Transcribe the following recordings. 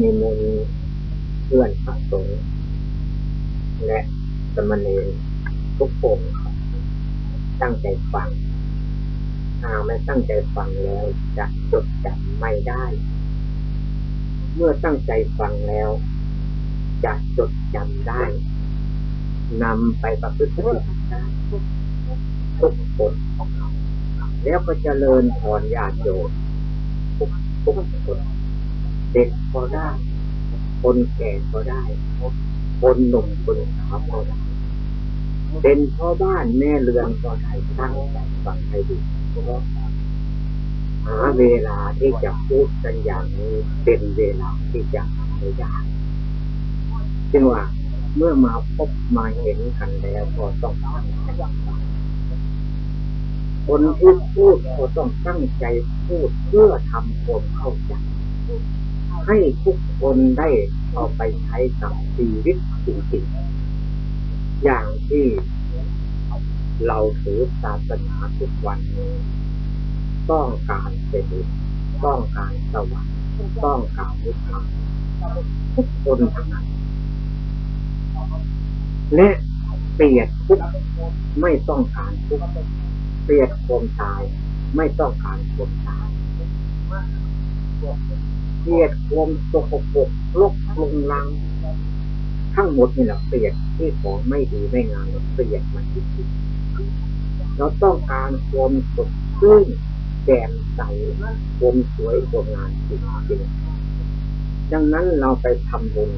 มีมูลเพื่อนพระสงฆ์และสมณีทุกองค์ตั้งใจฟังหากไม่ตั้งใจฟังแล้วจะจดจำไม่ได้ เมื่อตั้งใจฟังแล้วจะจดจำได้นำไปประพฤติปฏิบัติได้ทุกคนแล้วก็เจริญพรญาติโยมทุกทุกคน เด็กก็ได้ คนแก่ก็ได้ คนหนุ่มคนสาวก็ได้ เป็นพ่อบ้านแม่เรือนก็ได้ตั้งใจฟังให้ดีหาเวลาที่จะพูดกันอย่างนี้เป็นเวลาที่จะไม่ได้จึงว่าเมื่อมาพบมาเห็นกันแล้วก็ต้องตั้งใจฟังคนที่พูดก็ต้องตั้งใจพูดเพื่อทำความเข้าใจ ให้ทุกคนได้เอาไปใช้กับชีวิตจริงๆ อย่างที่เราถือศาสนาทุกวันนี้ ต้องการเป็นต้องการสวรรค์ต้องการนิพพานทุกคนทั้งนั้นและเปลียดทุกไม่ต้องการทุกเปลียดความตายไม่ต้องการความตาย เปลียดความสกปรกลกลงลัง ทั้งหมดนี่แหละเปลียดที่ของไม่ดีไม่งามเปลียดมันจริงๆเราต้องการความสดชื่นแจ่มใสความสวยความงามจริงๆดังนั้นเราไปทำบุญ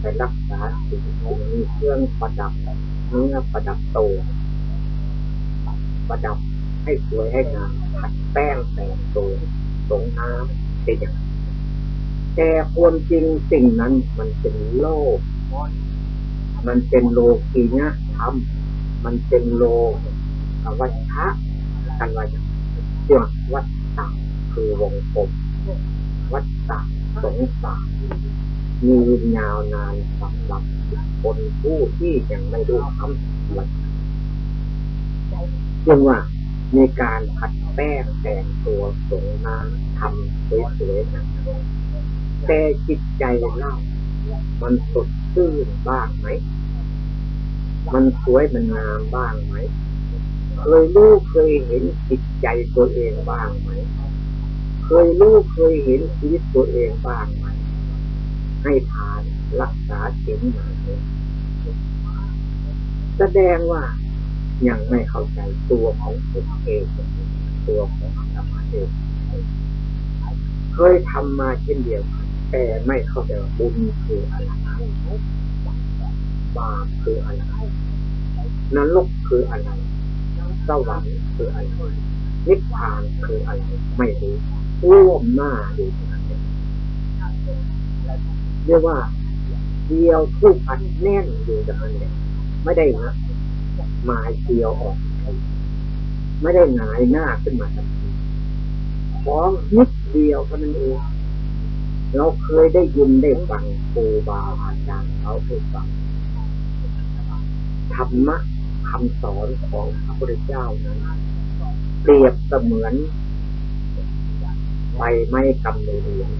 ไปรักษาสิ่งของมีเครื่องประดับเนื้อประดับโตประดับให้สวยให้งามผัดแป้งแต่งตัวสงน้ำเป็นอย่าง แต่ควรจริงสิ่งนั้นมันเป็นโลก มันเป็นโลกียธรรม มันเป็นโลกวัฏชะกันว่าอย่างเชื่อวัฏฏะคือวงกลมวัฏฏะสงสารมียาวนานสำหรับคนผู้ที่ยังไม่รู้ทำวันเรื่องว่ามีการผัดแป้งแต่งตัวสงน้ำทำสวยๆนะ แต่จิตใจเล่ามันสดชื่นบ้างไหม มันสวยมันงามบ้างไหม เคยรู้เคยเห็นจิตใจตัวเองบ้างไหม เคยรู้เคยเห็นชีวิตตัวเองบ้างไหม ให้ทานรักษาศีลมาเลยแสดงว่ายังไม่เข้าใจตัวของผมเอง ตัวของธรรมะเอง เคยทำมาเช่นเดียวกัน แต่ไม่เข้าใจว่าบุญคืออะไรบาปคืออะไรนรกคืออะไรสวรรค์คืออะไรนิพพานคืออะไรไม่รู้ร่วมหน้าดูนั้นเรียกว่าเดียวทุกอันแน่นอยู่ดังนั้นเลยไม่ได้นะหมายเดียวออก ไม่ได้หงายหน้าขึ้นมาทันทีของนิดเดียวเท่านั้นเอง เราเคยได้ยินได้ฟังครูบาอาจารย์เขาพูดฟังธรรมะคำสอนของพระพุทธเจ้านั้นเปรียบเสมือนใบไม้กำในเรียน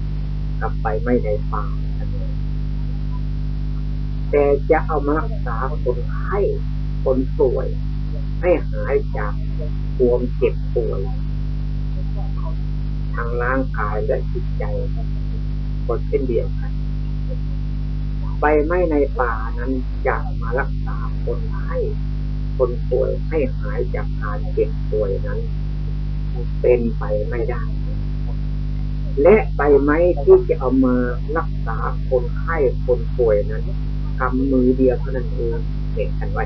กับใบไม้ในป่าแต่จะเอามารักษาคนไข้คนป่วย ให้หายจากความเจ็บป่วย ทางร่างกายและจิตใจ คนเช่นเดียวกัน ใบไม้ในป่านั้นจะมารักษาคนไข้คนป่วยให้หายจากการเจ็บป่วยนั้น เป็นไปไม่ได้ และใบไม้ที่จะเอามารักษาคนไข้คนป่วยนั้นกำมือเดียวเท่านั้นเองเห็นกันว่า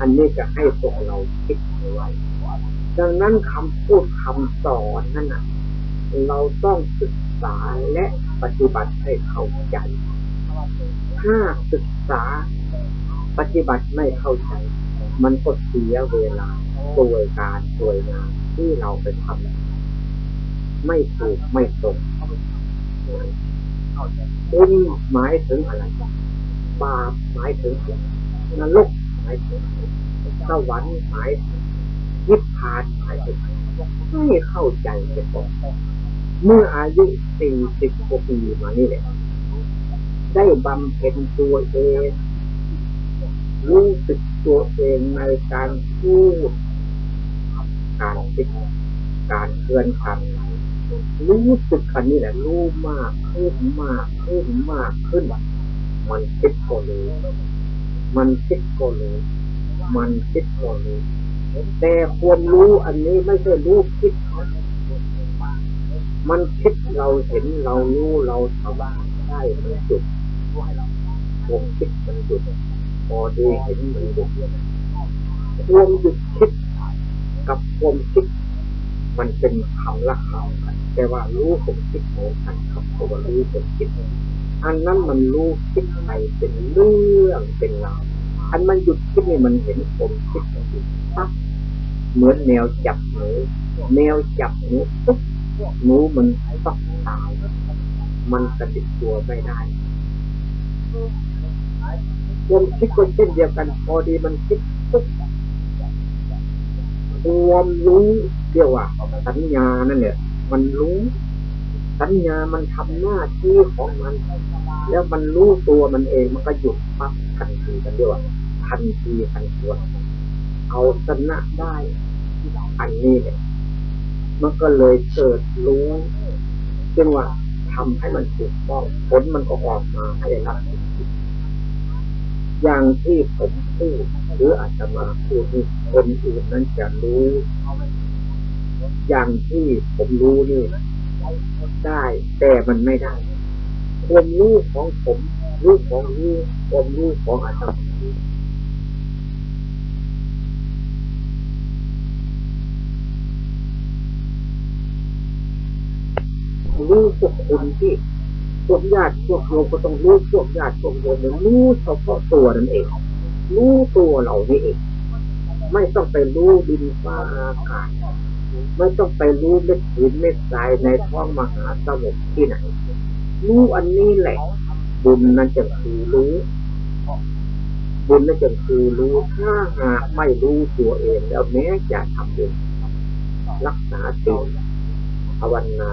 อันนี้จะให้พวกเราคิดไว้ ดังนั้นคำพูดคำสอนนั่นนะเราต้องศึก ษาและปฏิบัติให้เข้าใจ ถ้าศึกษาปฏิบัติไม่เข้าใจ มันก็เสียเวลาโดยการโดยงานที่เราไปทำไม่ถูกไม่ตรงบุญหมายถึงอะไร บาปหมายถึงนรกหมายถึงสวรรค์หมายถึงนิพพานหมายถึงไม่เข้าใจจะบอก เมื่ออายุสี่สิบกว่าปีมานี่แหละ ได้บำเพ็ญตัวเองรู้สึกตัวเองในการพูดการคิดการเคลื่อนคำรู้สึกอันนี้แหละรู้มากขึ้นมากขึ้นมากขึ้น มันคิดก็รู้มันคิดก็รู้มันคิดก็รู้แต่ความรู้อันนี้ไม่ใช่รู้คิด มันคิดเราเห็นเรารู้เราทำได้มันจุดความคิดมันหยุดพอดีเห็นมันหยุดควมหยุดคิดกับความคิด มันเป็นคำละคำกันแต่ว่ารู้ผมคิดเหมือนกันครับเพราะว่ารู้ผมคิด อันนั้นมันรู้คิดไปเป็นเรื่องเป็นราวอันมันหยุดคิดนี่มันเห็นผมคิดมันหยุดปั๊บเหมือนแมวจับหนูแมวจับหนูปุ๊บ หนูมันต้องตาย มันกระดิกตัวไม่ได้ความคิดก็เช่นเดียวกัน พอดีมันคิดปุ๊บความรู้เรียกว่าสัญญานั่นเนี่ยมันรู้ สัญญามันทำหน้าที่ของมัน แล้วมันรู้ตัวมันเองมันก็หยุดปั๊บทันทีกันเรียกว่าทันทีทันตัวเอาชนะได้ อันนี้เนี่ย มันก็เลยเกิดรู้ซึ่งว่าทำให้มันถูกต้องผลมันก็ออกมาให้ได้รับอย่างที่ผมพูดหรืออาจจะมาพูดนี่คนอื่นนั้นจะรู้ อย่างที่ผมรู้นี่ได้แต่มันไม่ได้ ความรู้ของผมรู้ของรู้ความรู้ของอาจารย์ รู้พวกคุณที่พวกญาติพวกโยมก็ต้องรู้พวกญาติพวกโยมรู้เฉพาะตัวนั่นเอง รู้ตัวเรานี่เอง ไม่ต้องไปรู้ดินฟ้าอากาศไม่ต้องไปรู้เม็ดหินเม็ดทรายในท้องมหาสมุทรที่ไหน รู้อันนี้แหละ บุญนั่นจะคือรู้บุญนั่นจะคือรู้ถ้าหากไม่รู้ตัวเองแล้วแม้จะทำบุญรักษาศีลภาวนา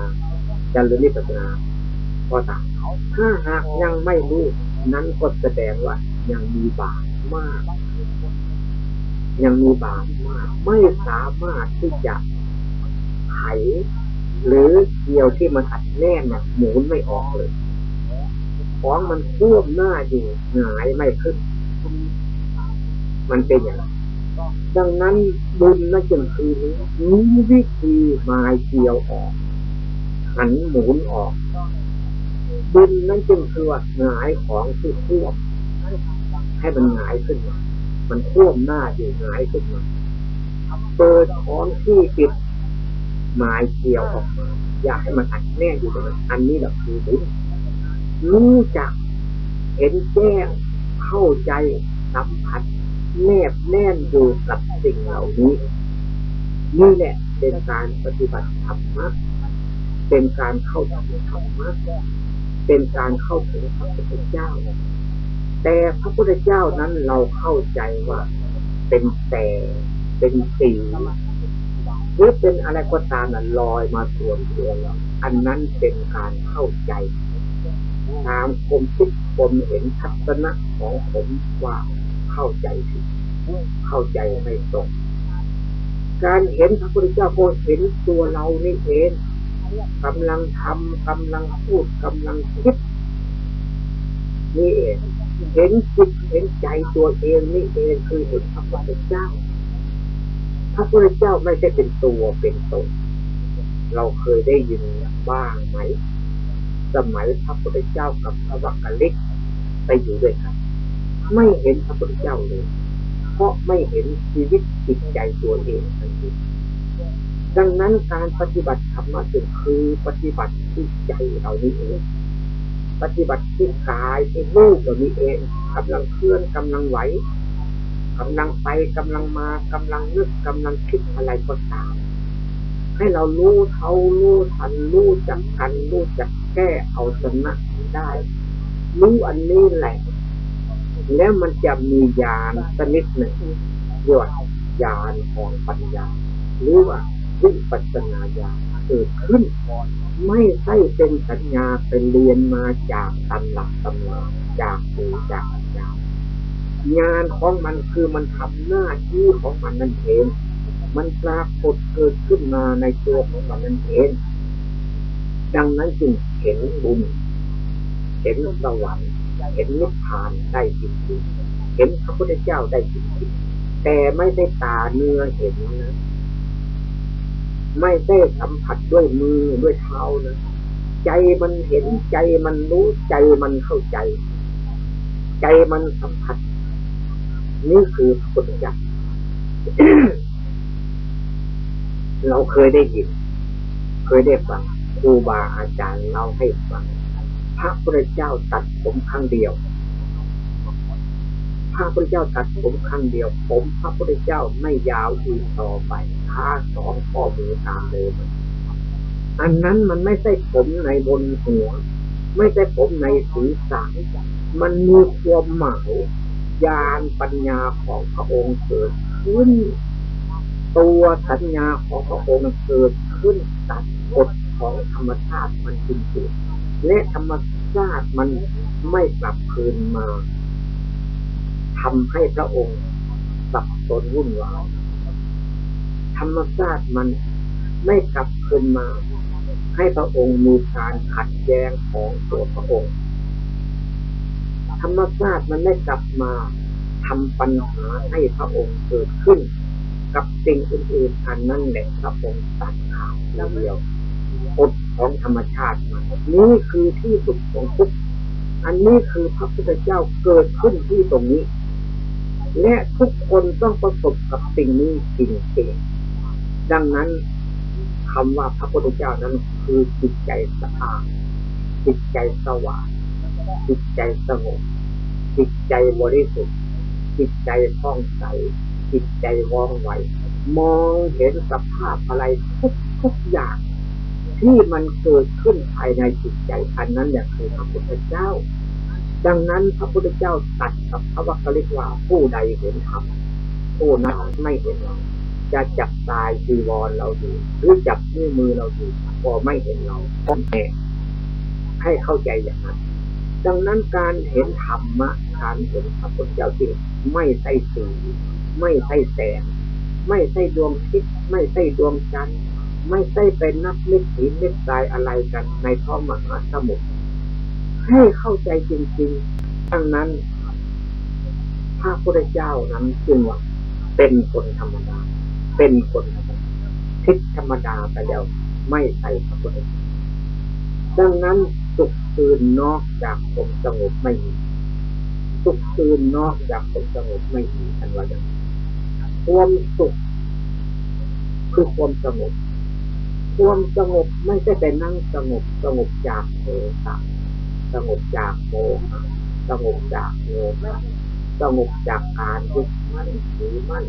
จริญนิพพานาก็ตามถ้าหากยังไม่รู้ นั้นก็แสดงว่ายังมีบาปมาก ยังมีบาปมาก ไม่สามารถที่จะไข หรือเกี่ยวที่มันอัดแน่นเนี่ยหมุนไม่ออกเลย ของมันควบหน้าอยู่หงายไม่ขึ้น มันเป็นอย่างนั้นดังนั้นบุญนั่นจึงคือรู้วิธีมาเกี่ยวออก หันหมุนออกบุญนั่นจึงคือว่าหงายของที่ควบให้มันหงายขึ้นมา มันควบหน้าอยู่หงายขึ้นมาเปิดของที่ปิดหมายเกี่ยวออกมา อยากให้มันอัดแน่อยู่ตรงนั้นอันนี้แหละคือบุญรู้จักเห็นแจ้งเข้าใจสัมผัส แนบแน่นอยู่กับสิ่งเหล่านี้ นี่แหละเป็นการปฏิบัติธรรมะ เป็นการเข้าถึงธรรมะเป็นการเข้าถึงพระพุทธเจ้า แต่พระพุทธเจ้านั้นเราเข้าใจว่า เป็นแต่เป็นสีหรือเป็นอะไรก็ตามนั้นลอยมาสวมตัวเราอันนั้นเป็นการเข้าใจ ตามคมคิดคมเห็นทัศนะของผมว่าเข้าใจผิดเข้าใจไม่ตรงการเห็นพระพุทธเจ้าก็เห็นตัวเรานี่เอง กำลังทำกำลังพูดกำลังคิดนี่เองเห็นจิตเห็นใจตัวเองนี่เองคือเห็นพระพุทธเจ้า พระพุทธเจ้าไม่ใช่เป็นตัวเป็นตนเราเคยได้ยินบ้างไหม สมัยพระพุทธเจ้ากับพระวักกะลิกไปอยู่ด้วยกัน ไม่เห็นพระพุทธเจ้าเลย เพราะไม่เห็นชีวิตจิตใจตัวเองทันที ดังนั้นการปฏิบัติธรรมะจึงคือปฏิบัติที่ใจเรานี้เอง ปฏิบัติที่กายที่รูปเรานี้เองกำลังเคลื่อนกำลังไหวกำลังไปกำลังมากำลังนึกกำลังคิดอะไรก็ตาม ให้เรารู้เท่ารู้ทันรู้จักกันรู้จักแก้เอาชนะได้รู้อันนี้แหละ แล้วมันจะมีญาณชนิดหนึ่งเรียกว่าญาณของปัญญาหรือว่า วิปัสสนาญาณเกิดขึ้นไม่ใช่เป็นสัญญาเป็นเรียนมาจากตำหลักตำราจากครูจากอาจารย์งานของมันคือมันทำหน้าที่ของมันนั่นเอง มันปรากฏเกิดขึ้นมาในตัวของมันนั่นเอง ดังนั้นจึงเห็นบุญ เห็นสวรรค์เห็นนิพพานได้จริงๆเห็นพระพุทธเจ้าได้จริงๆแต่ไม่ได้ตาเนื้อเห็นนะ ไม่ได้สัมผัสด้วยมือด้วยเท้านะใจมันเห็นใจมันรู้ใจมันเข้าใจ ใจมันสัมผัส นี่คือพระพุทธเจ้าเราเคยได้ยิน เคยได้ฟังครูบาอาจารย์เล่าให้ฟัง พระพุทธเจ้าตัดผมครั้งเดียว พระพุทธเจ้าตัดผมครั้งเดียว ผมพระพุทธเจ้าไม่ยาวอีกต่อไปท่าสองข้อมือตามเดิมอันนั้นมันไม่ใช่ผมในบนหัว ไม่ใช่ผมในศีรษะมันมีความหมายญาณปัญญาของพระองค์เกิดขึ้น ตัวสัญญาของพระองค์เกิดขึ้นตัดกฎของธรรมชาติมันจริงๆและธรรมชาติมันไม่กลับคืนมา ทำให้พระองค์สับสนวุ่นวายธรรมชาติมันไม่กลับคืนมา ให้พระองค์มีการขัดแย้งของตัวพระองค์ ธรรมชาติมันไม่กลับมาทำปัญหาให้พระองค์เกิดขึ้น กับสิ่งอื่นๆอันนั้นแหละพระองค์ตัดขาดแล้วเดียวกฎของธรรมชาติมันนี่คือที่สุดของทุกอันนี้คือพระพุทธเจ้าเกิดขึ้นที่ตรงนี้ และทุกคนต้องประสบกับสิ่งนี้จริงๆดังนั้นคำว่าพระพุทธเจ้านั้นคือจิตใจสะอาดจิตใจสว่างจิตใจสงบจิตใจบริสุทธิ์จิตใจคล่องใสจิตใจว่องไวมองเห็นสภาพอะไรทุกทุกอย่าง ที่มันเกิดขึ้นภายในจิตใจอันนั้นเนี่ยคือพระพุทธเจ้า ดังนั้นพระพุทธเจ้าตัดกับพระวักกลิกว่าผู้ใดเห็นธรรมผู้นั้นไม่เห็นเราจะจับตายจีวรเราอยู่หรือจับนิ้วมือเราอยู่ก็ไม่เห็นเราต้องแน่ให้เข้าใจอย่างนั้น ดังนั้นการเห็นธรรมะการเห็นพระพุทธเจ้าจริงไม่ใช่สีไม่ใช่แสง ไม่ใช่ดวงทิศไม่ใช่ดวงจันทร์ไม่ใช่เป็นนักเม็ดหินเม็ดทรายอะไรกันในท้องมหาสมุทร ให้เข้าใจจริงๆดังนั้นพระพุทธเจ้านั้นจึงว่าเป็นคนธรรมดา เป็นคนธรรมดาทิศธรรมดาไปแล้วไม่ใช่พระพุทธเจ้าดังนั้นสุขคืนนอกจากผมสงบไม่มีสุขคืนนอกจากผมสงบไม่มีอันว่าอย่างความสุขคือความสงบ ความสงบไม่ใช่แต่นั่งสงบสงบจากโทสะ สงบจากโมหะสงบจากโมหะสงบจากการยึดมั่นถือมั่น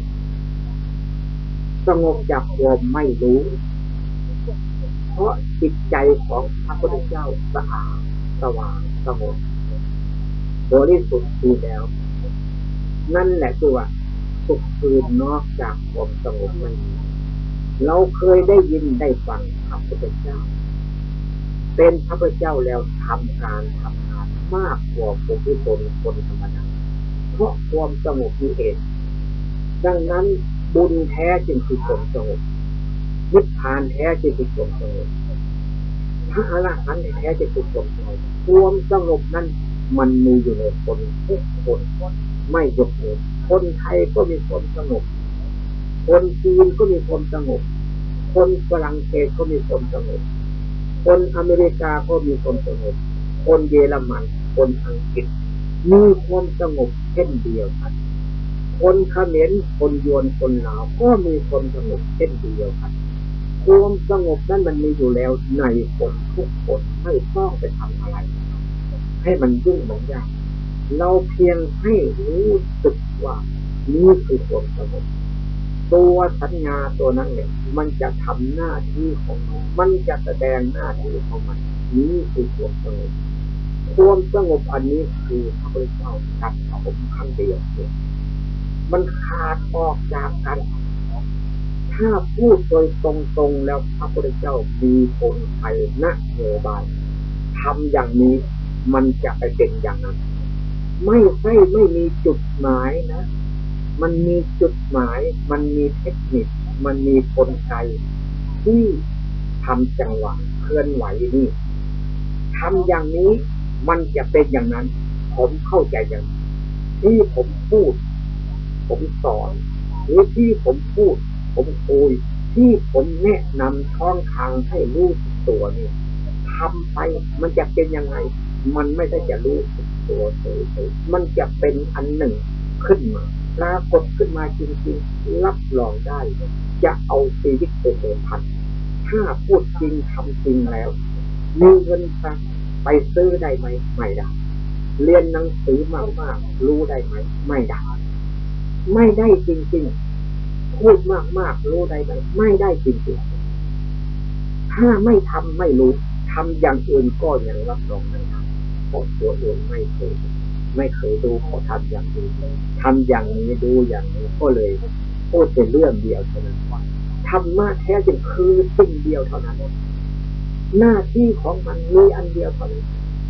สงบจากความไม่รู้ เพราะจิตใจของพระพุทธเจ้าสะอาดสว่างสงบบริสุทธิ์ดีแล้ว นั่นแหละคือว่าสุขคืนนอกจากความสงบไม่มีเราเคยได้ยินได้ฟังพระพุทธเจ้า เป็นพระพุทธเจ้าแล้วทำการทำงานมากกว่าปุถุชนคนธรรมดาเพราะความสงบนี้เองดังนั้นบุญแท้จึงคือความสงบนิพพานแท้จึงคือความสงบพระอรหันต์แท้จึงคือความสงบความสงบนั้นมันมีอยู่ในคนทุกคนไม่ยกเว้นคนไทยก็มีความสงบ คนจีนก็มีความสงบ คนฝรั่งเศสก็มีความสงบ คนอเมริกาก็มีความสงบ คนเยอรมัน คนอังกฤษ มีความสงบเช่นเดียวกัน คนเขมร คนยวน คนลาว ก็มีความสงบเช่นเดียวกัน ความสงบนั้นมันมีอยู่แล้วในคนทุกคนไม่ต้องไปทำอะไร ให้มันยุ่งมันยาก เราเพียงให้รู้สึกว่านี่คือความสงบ ตัวสัญญาตัวนั้นเนี่ยมันจะทำหน้าที่ของมันมันจะแสดงหน้าที่ของมัน นี่คือความสงบความสงบอันนี้คือพระพุทธเจ้าตัดผมครั้งเดียวเนี่ยมันขาดออกจากกันถ้าพูดโดยตรงๆแล้วพระพุทธเจ้ามีคนไทยนโยบายทำอย่างนี้มันจะไปเป็นอย่างนั้น ไม่ใช่ไม่มีจุดหมายนะ มันมีจุดหมาย มันมีเทคนิค มันมีกลไกที่ทำจังหวะเคลื่อนไหวนี่ทำอย่างนี้มันจะเป็นอย่างนั้น ผมเข้าใจอย่างที่ผมพูด ผมสอนหรือที่ผมพูด ผมคุยที่ผมแนะนำช่องทางให้รู้สึกตัวนี่ทำไปมันจะเป็นยังไง มันไม่ได้จะรู้สึกตัวเฉยๆมันจะเป็นอันหนึ่งขึ้นมา ปรากฏขึ้นมาจริงๆ รับรองได้ จะเอาชีวิตเป็นเดิมพัน ถ้าพูดจริงทำจริงแล้วมีเงินไปซื้อได้ไหม ไม่ได้ เรียนหนังสือมากๆรู้ได้ไหม ไม่ได้ ไม่ได้จริงๆ พูดมากๆรู้ได้ไหม ไม่ได้จริงๆ ถ้าไม่ทำไม่รู้ทำอย่างอื่นก็ยังรับรองไม่ได้เพราะตัวเองไม่เคย ไม่เคยดูเขาทำอย่างนี้ทำอย่างนี้ดูอย่างนี้ก็เลยพูดเป็นเรื่องเดียวเท่านั้นธรรมะแท้จริงคือสิ่งเดียวเท่านั้น หน้าที่ของมันมีอันเดียวเท่านั้น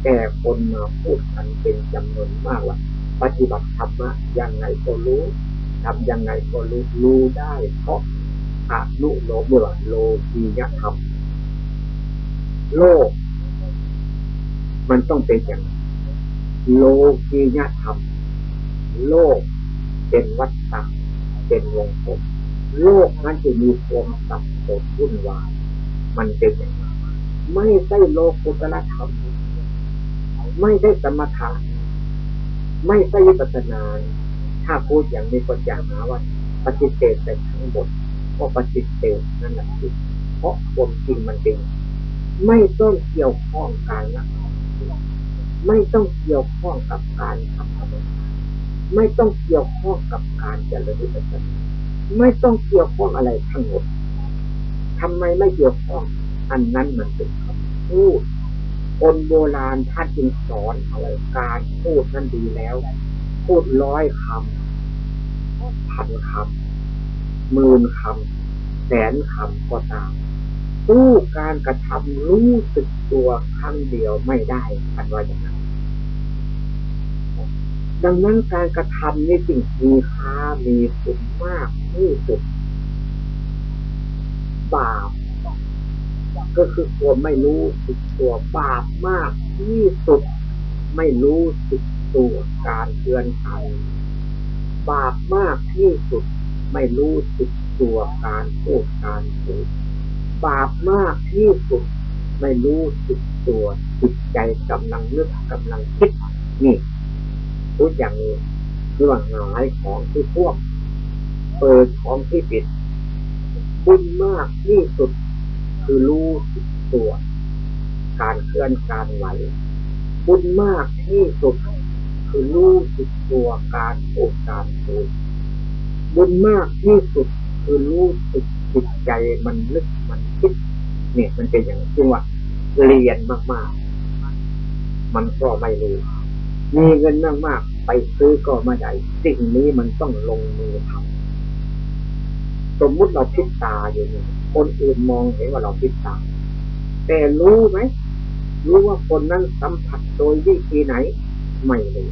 แต่คนมาพูดกันเป็นจำนวนมากว่าปฏิบัติธรรมะยังไงก็รู้ทำยังไงก็รู้รู้ได้เพราะอานุโลมว่าโลกียธรรมโลก มันต้องเป็นอย่าง โลกียธรรม โลกเป็นวัฏฏะเป็นวงกลมโลกนั้นจะมีความสับสนวุ่นวาย มันเป็นอย่างไรไม่ใช่โลกุตละธรรม ไม่ได้สมถะไม่ใช่วิปัสนา ถ้าพูดอย่างนี้ก็จะหาว่า ปฏิเสธไปทั้งหมดก็ปฏิเสธนั่นแหละคือเพราะความจริงมันเป็น ไม่ต้องเกี่ยวข้องการละ ไม่ต้องเกี่ยวข้องกับการทำธรรมไม่ต้องเกี่ยวข้องกับการเจริญวิปัสสนาไม่ต้องเกี่ยวข้องอะไรทั้งหมดทำไมไม่เกี่ยวข้อง อันนั้นมันเป็นคำพูดคนโบราณท่านจึงสอนอาไว้การพูดนั้นดีแล้ว พูดร้อยคำพันคำหมื่นคำแสนคำก็ตามรู้การกระทำรู้สึกตัวครั้งเดียวไม่ได้ทันว่าอย่างนั้น ดังนั้นการกระทำนี่จึงมีค่ามีคุณมากที่สุด บาป ก็คือความไม่รู้สึกตัวบาปมากที่สุด ไม่รู้สึกตัวการเตือนเขาบาปมากที่สุด ไม่รู้สึกตัวการพูดการพูดบาปมากที่สุด ไม่รู้สึกตัวจิตใจกำลังนึกกำลังคิดนี่ พูดอย่างนี้เรื่องหายของที่พวกเปิดของที่ปิด บุญมากที่สุดคือรู้สึกตัว การเคลื่อนการไหว บุญมากที่สุดคือรู้สึกตัวการพูดการพูดบุญมากที่สุดคือรู้สึกจิตใจมันนึกมันคิดเนี่ยมันเป็นอย่างที่ว่าเรียนมากๆ มันก็ไม่รู้ มีเงินมากๆไปซื้อก็ไม่ได้สิ่งนี้มันต้องลงมือทำสมมุติเราพิจตาอยู่เนี่ยคนอื่นมองเห็นว่าเราพิจารแต่รู้ไหมรู้ว่าคนนั้นสัมผัสโดยวิธีไหน ไม่รู้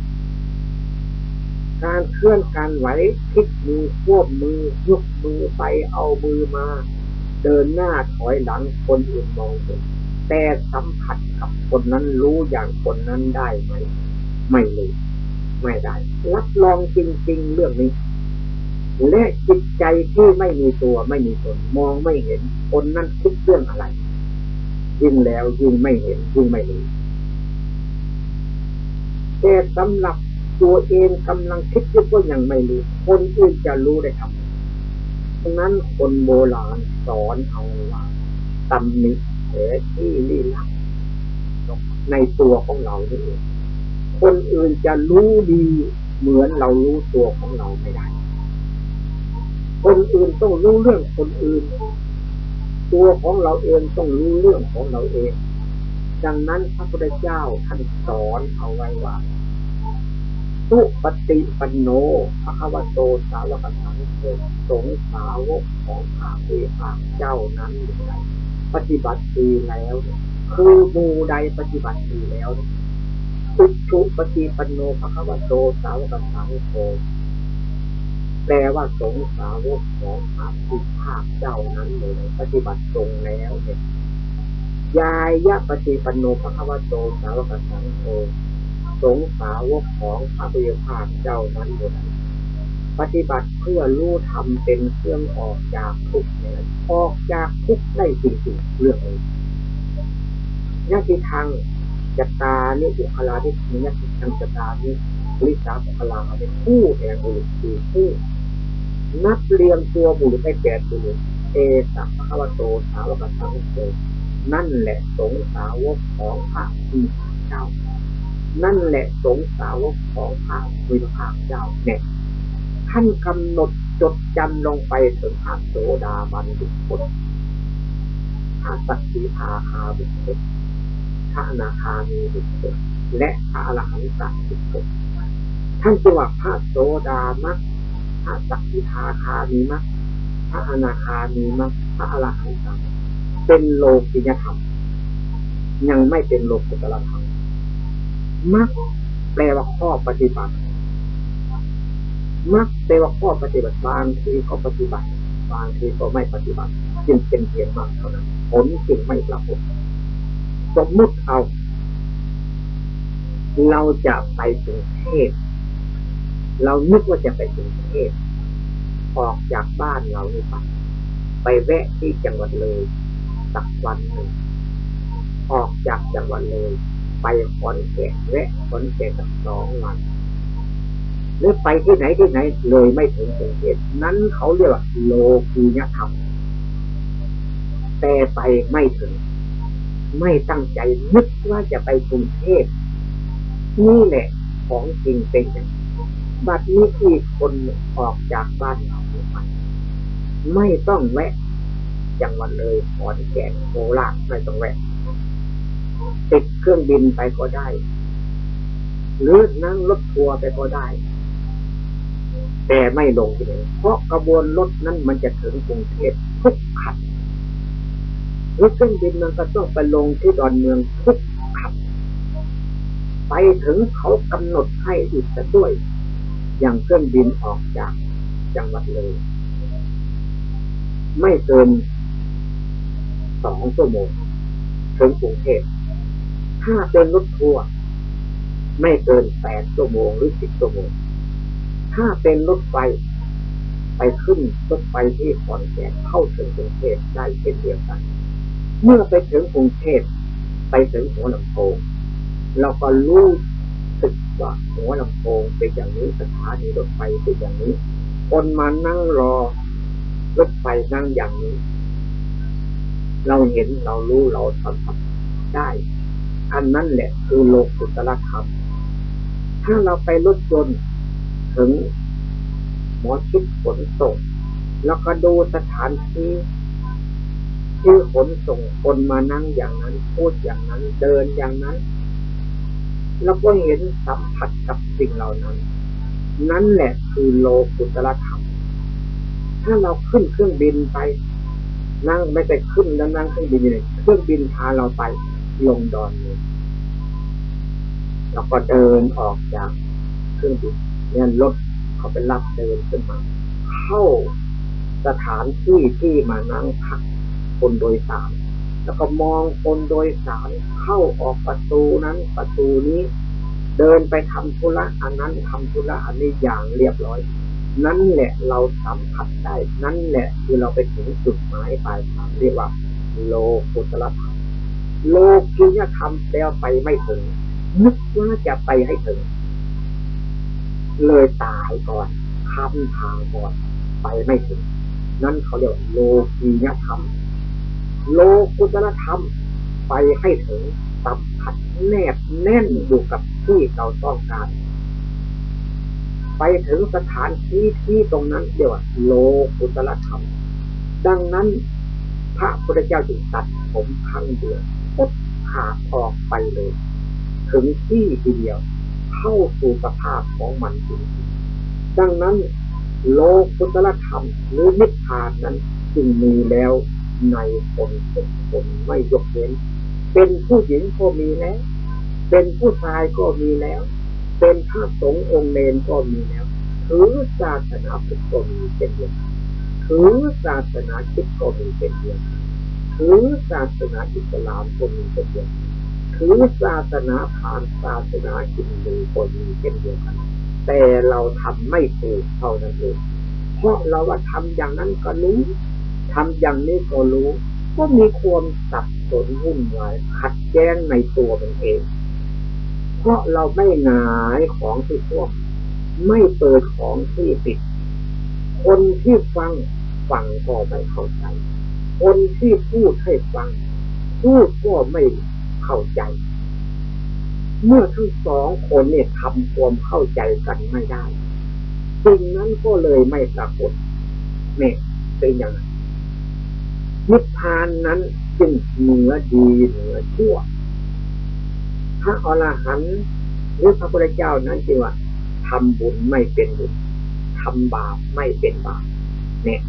การเคลื่อนการไหวคิดมือควบมือยกมือไปเอามือมา เดินหน้าถอยหลังคนอื่นมองเห็นแต่สัมผัสกับคนนั้นรู้อย่างคนนั้นได้ไหม ไม่รู้ไม่ได้รับรองจริง ๆ เรื่องนี้ และจิตใจที่ไม่มีตัวไม่มีตนมองไม่เห็น คนนั้นคิดเรื่องอะไร ยิ่งแล้วยิ่งไม่เห็นยิ่งไม่รู้แต่สำหรับตัวเองกำลังคิดอยู่ก็ยังไม่รู้ คนอื่นจะรู้ได้ทำดังนั้นคนโบราณสอนเอาว่าตำหนิแผลที่ลี้ลับในตัวของเราเอง คนอื่นจะรู้ดีเหมือนเรารู้ตัวของเราไม่ได้ คนอื่นต้องรู้เรื่องคนอื่น ตัวของเราเองต้องรู้เรื่องของเราเอง ดังนั้นพระพุทธเจ้าท่านสอนเอาไว้ว่าสุปฏิปันโนภะควโตสาวกสังโฆสงสาวกของพระเวทาเจ้านั้นอย่างไรปฏิบัติดีแล้ว คือหมูใดปฏิบัติดีแล้ว อุชุปฏิปันโนภะคะวะโตสาวกสังโฆแปลว่าสงฆ์สาวกของพระพุทธเจ้านั้นเลยปฏิบัติตรงแล้วเนี่ยยายยะปฏิปันโนภะคะวะโตสาวกสังโฆสงฆ์สาวกของพระพุทธเจ้านั้นเลยปฏิบัติเพื่อรู้ธรรมเป็นเครื่องออกจากทุกข์เนี่ยออกจากทุกข์ได้จริงๆเรื่องนี้ยะทิทาง จตานิบุคลาที่มียะทิทางจตานิลิสาบุคลาเป็นผู้แห่งบุรุษคือผู้นับเรียงตัวบุรุษได้แก่บุรุษเอสัพพะวโตสาวกสังโฆนั่นแหละสงสาวกของพระพุทธเจ้า นั่นแหละสงสาวกของพระพุทธเจ้าเนี่ยท่านกำหนดจดจำลงไปถึงพระโสดาบันบุคคลพระสักขีพาคาบุคคล พระอนาคามีบุคคลและพระอรหันตบุคคลท่านจึงว่าพระโสดามักพระสักขีพาคามีมักพระอนาคามีมักพระอรหันตเป็นโลกิยธรรม ยังไม่เป็นโลกุตละธรรมมักแปลว่าข้อปฏิบัติมักแปลว่าข้อปฏิบัติบางทีก็ปฏิบัติ บางทีก็ไม่ปฏิบัติ จึงเป็นเพียงมากเท่านั้นผลจึงไม่ปรากฏ สมมุติเอา เราจะไปกรุงเทพเรานึกว่าจะไปกรุงเทพออกจากบ้านเรานี่ไปไปแวะที่จังหวัดเลยสักวันหนึ่งออกจากจังหวัดเลย ไปขอนแก่นแวะขอนแก่นสักสองวันหรือไปที่ไหนที่ไหนเลยไม่ถึงกรุงเทพนั้นเขาเรียกว่าโลกียธรรมแต่ไปไม่ถึง ไม่ตั้งใจนึกว่าจะไปกรุงเทพนี่แหละของจริงเป็นอย่างบัดนี้ที่คนออกจากบ้านเราไปไม่ต้องแวะจังหวัดเลยขอนแก่นโคราชไม่ต้องแวะติดเครื่องบินไปก็ได้ หรือนั่งรถทัวร์ไปก็ได้ แต่ไม่ลงที่ไหนเพราะกระบวนรถนั้นมันจะถึงกรุงเทพทุกขัน รถเครื่องบินมันก็ต้องไปลงที่ดอนเมืองทุกขันไปถึงเขากำหนดให้อีกจะด้วย อย่างเครื่องบินออกจากจังหวัดเลย ไม่เกินสองชั่วโมงถึงกรุงเทพถ้าเป็นรถทัวร์ไม่เกินแปดชั่วโมงหรือสิบชั่วโมง ถ้าเป็นรถไฟไปขึ้นรถไฟที่ขอนแก่นเข้าถึงกรุงเทพได้เช่นเดียวกัน เมื่อไปถึงกรุงเทพไปถึงหัวลำโพงเราก็รู้สึกว่าหัวลำโพงเป็นอย่างนี้สถานีรถไฟเป็นอย่างนี้ คนมานั่งรอรถไฟนั่งอย่างนี้ เราเห็นเรารู้เราสัมผัสได้ อันนั้นแหละคือโลกุตละธรรมถ้าเราไปรถยนต์ถึงหมอชิดขนส่งแล้วก็ดูสถานที่ ที่ขนส่งคนมานั่งอย่างนั้น พูดอย่างนั้น เดินอย่างนั้น แล้วก็เห็นสัมผัสกับสิ่งเหล่านั้น นั่นแหละคือโลกุตละธรรม ถ้าเราขึ้นเครื่องบินไป นั่งไม่ไปขึ้นแล้วนั่งเครื่องบินเลยเครื่องบินพาเราไปลงดอนเลยเราก็เดินออกจากเครื่องบินเนี่ยรถเขาไปรับเดินขึ้นมา เข้าสถานที่ที่มานั่งพัก คนโดยสาร แล้วก็มองคนโดยสารเข้าออกประตูนั้นประตูนี้ เดินไปทำธุระอันนั้นทำธุระอันนี้อย่างเรียบร้อย นั่นแหละเราสัมผัสได้ นั่นแหละคือเราไปถึงจุดหมายปลายทางเรียกว่า โลกุตละธรรมโลกิยธรรมแล้วไปไม่ถึงนึกว่าจะไปให้ถึง เลยตายก่อนข้ามทางก่อน ไปไม่ถึง นั่นเขาเรียกโลกียธรรม โลกุตรธรรม ไปให้ถึงสัมผัสแนบแน่นอยู่กับที่เราต้องการ ไปถึงสถานที่ที่ตรงนั้นเรียกว่า โลกุตรธรรม ดังนั้น พระพุทธเจ้าจึงตัดผมครั้งเดียวปุ๊บขาดออกไปเลย ถึงที่ทีเดียว เข้าสู่สภาพของมันจริงดังนั้น โลกุตรธรรมหรือนิพพานนั้นจึงมีแล้ว ในคนทุกคนไม่ยกเว้น เป็นผู้หญิงก็มีแล้ว เป็นผู้ชายก็มีแล้ว เป็นพระสงฆ์องค์เนนก็มีแล้วถือศาสนาพุทธก็มีเป็นเดียวกันถือศาสนาคริสต์ก็มีเป็นเดียวกันถือศาสนาอิสลามก็มีเป็นเดียวกันถือศาสนาพานศาสนาฮินดูก็มีเป็นเดียวกัน แต่เราทำไม่ถูกเท่านั้นเองเพราะเราว่าทำอย่างนั้นก็รู้ ทำอย่างนี้ก็รู้ ก็มีความสับสนวุ่นวายขัดแย้งในตัวมันเอง เพราะเราไม่หงายของที่ท่วมไม่เปิดของที่ปิด คนที่ฟังฟังก็ไม่เข้าใจ คนที่พูดให้ฟัง พูดก็ไม่เข้าใจ เมื่อทั้งสองคนเนี่ยทำความเข้าใจกันไม่ได้สิ่งนั้นก็เลยไม่ปรากฏเนี่ยเป็นอย่างนั้น นิพพานนั้นจึงเหนือดีเหนือชั่ว พระอรหันต์หรือพระพุทธเจ้านั้นจึงว่าทำบุญไม่เป็นบุญทำบาปไม่เป็นบาปเนี่ย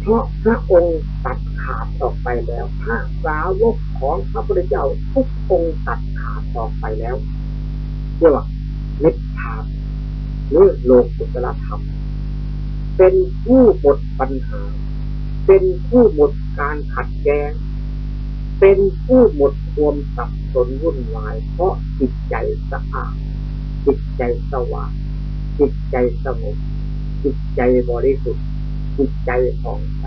เพราะพระองค์ตัดขาดออกไปแล้วพระสาวกของพระพุทธเจ้าทุกองค์ตัดขาดออกไปแล้วเรียกว่านิพพานหรือโลกุตละธรรม เป็นผู้หมดปัญหา เป็นผู้หมด การขัดแย้ง เป็นผู้หมดความสับสนวุ่นวาย เพราะจิตใจสะอาดจิตใจสว่างจิตใจสงบจิตใจบริสุทธิ์จิตใจผ่องใส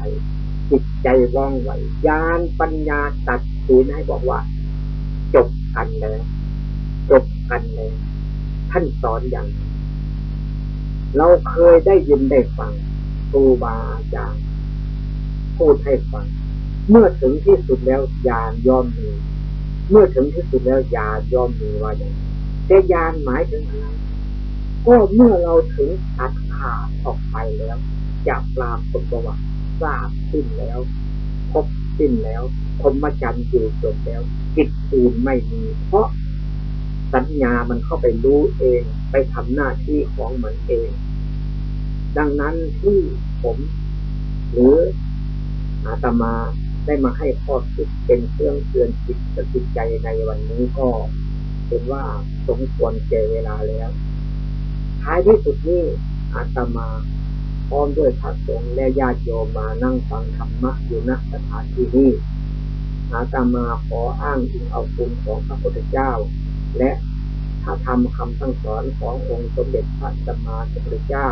จิตใจว่องไวญาณปัญญาตัดสินให้บอกว่า จบกันแล้วจบกันแล้วท่านสอนอย่าง เราเคยได้ยินได้ฟังครูบาอาจารย์พูดให้ฟัง เมื่อถึงที่สุดแล้วญาณย่อมมีเมื่อถึงที่สุดแล้วญาณย่อมมีว่าอย่างแต่ญาณหมายถึงอะไรก็เมื่อเราถึงตัดขาดออกไปแล้วจะปรากฏว่าทราบสิ้นแล้วพบสิ้นแล้วพมจรรย์อยู่จบแล้วกิจอื่นไม่มี เพราะสัญญามันเข้าไปรู้เองไปทำหน้าที่ของมันเอง ดังนั้นที่ผม หรืออาตมา ได้มาให้ข้อคิดเป็นเครื่องเตือนจิตสติใจในวันนี้ก็เป็นว่าสมควรเจเวลาแล้ว ท้ายที่สุดนี้อาตมาพร้อมด้วยพระสงฆ์และญาติโยมมานั่งฟังธรรมะอยู่ณสถานที่นี้อาตมาขออ้างอิงเอาคุณของพระพุทธเจ้า และพระธรรมคำสั่งสอนขององค์สมเด็จพระสัมมาสัมพุทธเจ้า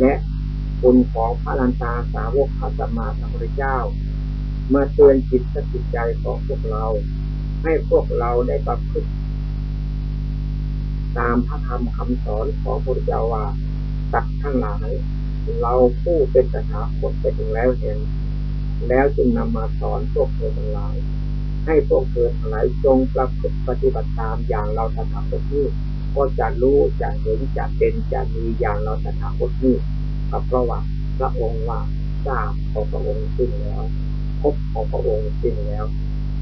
และคุณของพระลันตาสาวกพระสัมมาสัมพุทธเจ้า มาเตือนจิตสติใจของพวกเรา ให้พวกเราได้ประพฤติตามพระธรรมคำสอนของพระพุทธเจ้าว่าตัดทั้งหลาย เราผู้เป็นสถาคตไปถึงแล้วเห็น แล้วจึงนำมาสอนพวกเธอทั้งหลาย ให้พวกเธอทั้งหลายจงประพฤติปฏิบัติตามอย่างเราสถาคตนี้ก็จะรู้จะเห็นจะเป็นจะมีอย่างเราสถาคตนี้กับเพราะว่าพระองค์ว่าทราบของพระองค์สิ้นแล้ว พบของพระองค์สิ้นแล้ว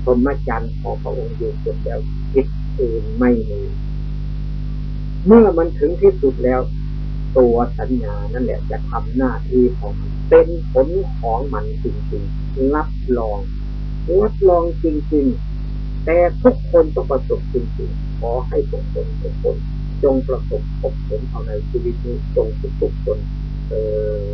พรหมจรรย์ของพระองค์อยู่จบแล้วคิดอื่นไม่มีเมื่อมันถึงที่สุดแล้ว ตัวสัญญานั่นแหละจะทำหน้าที่ของมันเป็นผลของมันจริงๆรับรองรับรองจริงๆ แต่ทุกคนต้องประสบจริงๆ ขอให้ทุกคนทุกคน จงประสบพบเห็นเอาในชีวิตนี้จงทุกทุกคน เออ